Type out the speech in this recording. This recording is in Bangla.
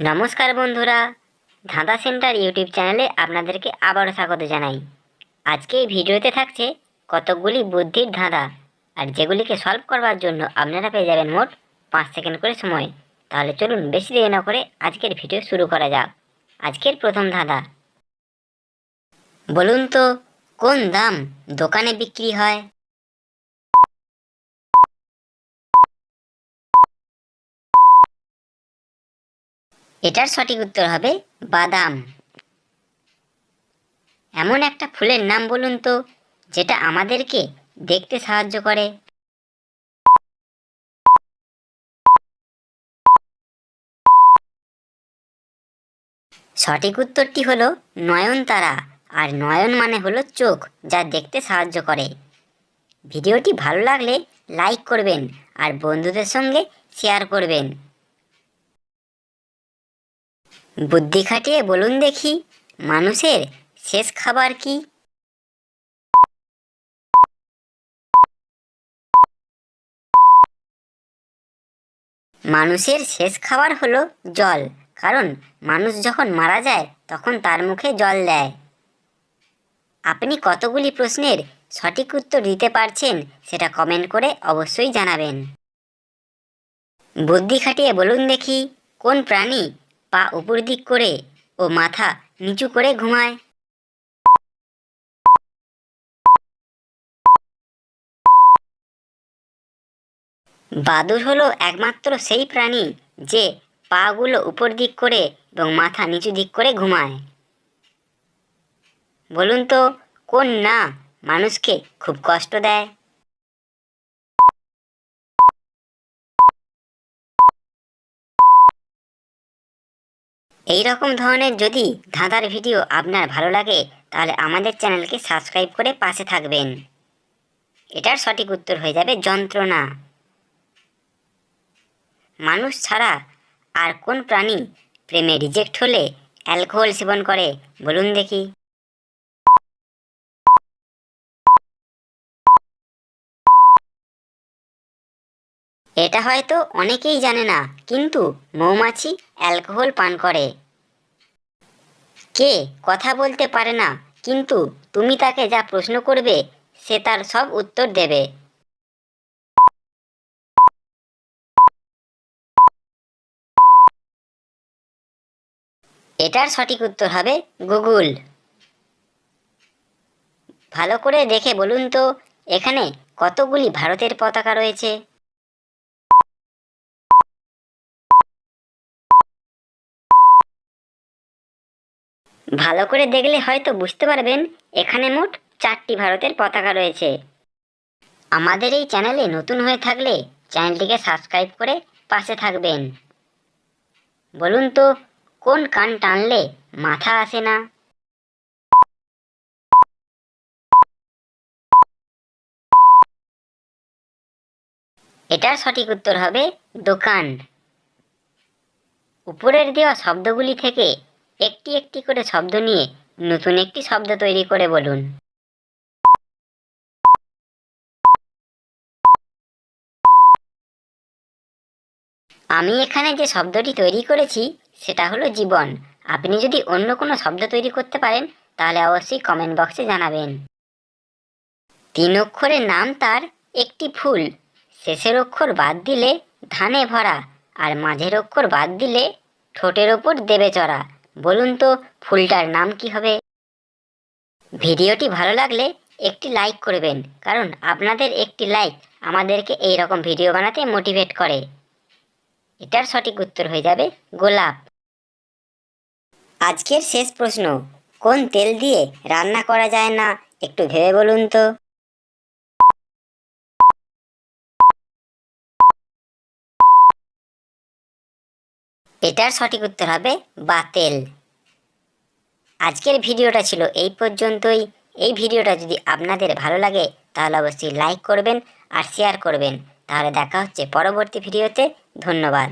নমস্কার বন্ধুরা, ধাঁধা সেন্টার ইউটিউব চ্যানেলে আপনাদেরকে আবারও স্বাগত জানাই। আজকে এই ভিডিওতে থাকছে কতকগুলি বুদ্ধির ধাঁধা, আর যেগুলিকে সলভ করবার জন্য আপনারা পেয়ে যাবেন মোট পাঁচ সেকেন্ড করে সময়। তাহলে চলুন বেশি দেরি না করে আজকের ভিডিও শুরু করা যাক। আজকের প্রথম ধাঁধা। বলুন তো, কোন দাম দোকানে বিক্রি হয়? এটার সঠিক উত্তর হবে বাদাম। এমন একটা ফুলের নাম বলুন তো, যেটা আমাদেরকে দেখতে সাহায্য করে। সঠিক উত্তরটি হলো নয়নতারা, আর নয়ন মানে হলো চোখ, যা দেখতে সাহায্য করে। ভিডিওটি ভালো লাগলে লাইক করবেন আর বন্ধুদের সঙ্গে শেয়ার করবেন। বুদ্ধি খাটিয়ে বলুন দেখি, মানুষের শেষ খাবার কি? মানুষের শেষ খাবার হলো জল, কারণ মানুষ যখন মারা যায়, তখন তার মুখে জল দেয়। আপনি কতগুলি প্রশ্নের সঠিক উত্তর দিতে পারছেন, সেটা কমেন্ট করে অবশ্যই জানাবেন। বুদ্ধি খাটিয়ে বলুন দেখি, কোন প্রাণী পা উপর দিক করে ও মাথা নিচু করে ঘুমায়। বাদুর হলো একমাত্র সেই প্রাণী যে পাগুলো উপর দিক করে এবং মাথা নিচু দিক করে ঘুমায়। বলুন তো, কোন না মানুষকে খুব কষ্ট দেয়? এই রকম ধরনের যদি ধাঁধার ভিডিও আপনার ভালো লাগে, তাহলে আমাদের চ্যানেলকে সাবস্ক্রাইব করে পাশে থাকবেন। এটার সঠিক উত্তর হয়ে যাবে যন্ত্রণা। মানুষ ছাড়া আর কোন প্রাণী প্রেমে রিজেক্ট হলে অ্যালকোহল সেবন করে? বলুন দেখি। এটা হয়তো অনেকেই জানে না, কিন্তু মৌমাছি অ্যালকোহল পান করে। কে কথা বলতে পারে না, কিন্তু তুমি তাকে যা প্রশ্ন করবে, সে তার সব উত্তর দেবে। এটার সঠিক উত্তর হবে গুগল। ভালো করে দেখে বলুন তো, এখানে কতগুলি ভারতের পতাকা রয়েছে? ভালো করে দেখলে হয়তো বুঝতে পারবেন, এখানে মোট চারটি ভারতের পতাকা রয়েছে। আমাদের এই চ্যানেলে নতুন হয়ে থাকলে চ্যানেলটিকে সাবস্ক্রাইব করে পাশে থাকবেন। বলুন তো, কোন কান টানলে মাথা আসে না? এটার সঠিক উত্তর হবে দোকান। উপরের দেওয়া শব্দগুলি থেকে একটি একটি করে শব্দ নিয়ে নতুন একটি শব্দ তৈরি করে বলুন। আমি এখানে যে শব্দটি তৈরি করেছি, সেটা হলো জীবন। আপনি যদি অন্য কোনো শব্দ তৈরি করতে পারেন, তাহলে অবশ্যই কমেন্ট বক্সে জানাবেন। তিন অক্ষরের নাম তার একটি ফুল। শেষের অক্ষর বাদ দিলে ধানে ভরা, আর মাঝের অক্ষর বাদ দিলে ঠোঁটের ওপর দেবে চড়া। বলুন তো, ফুলটার নাম কি হবে? ভিডিওটি ভালো লাগলে একটি লাইক করবেন, কারণ আপনাদের একটি লাইক আমাদেরকে এই রকম ভিডিও বানাতে মোটিভেট করে। এটার সঠিক উত্তর হয়ে যাবে গোলাপ। আজকের শেষ প্রশ্ন, কোন তেল দিয়ে রান্না করা যায় না? একটু ভেবে বলুন তো। এটার সঠিক উত্তর হবে বাতেল। আজকের ভিডিওটা ছিল এই পর্যন্তই। এই ভিডিওটা যদি আপনাদের ভালো লাগে, তাহলে অবশ্যই লাইক করবেন আর শেয়ার করবেন। তাহলে দেখা হচ্ছে পরবর্তী ভিডিওতে। ধন্যবাদ।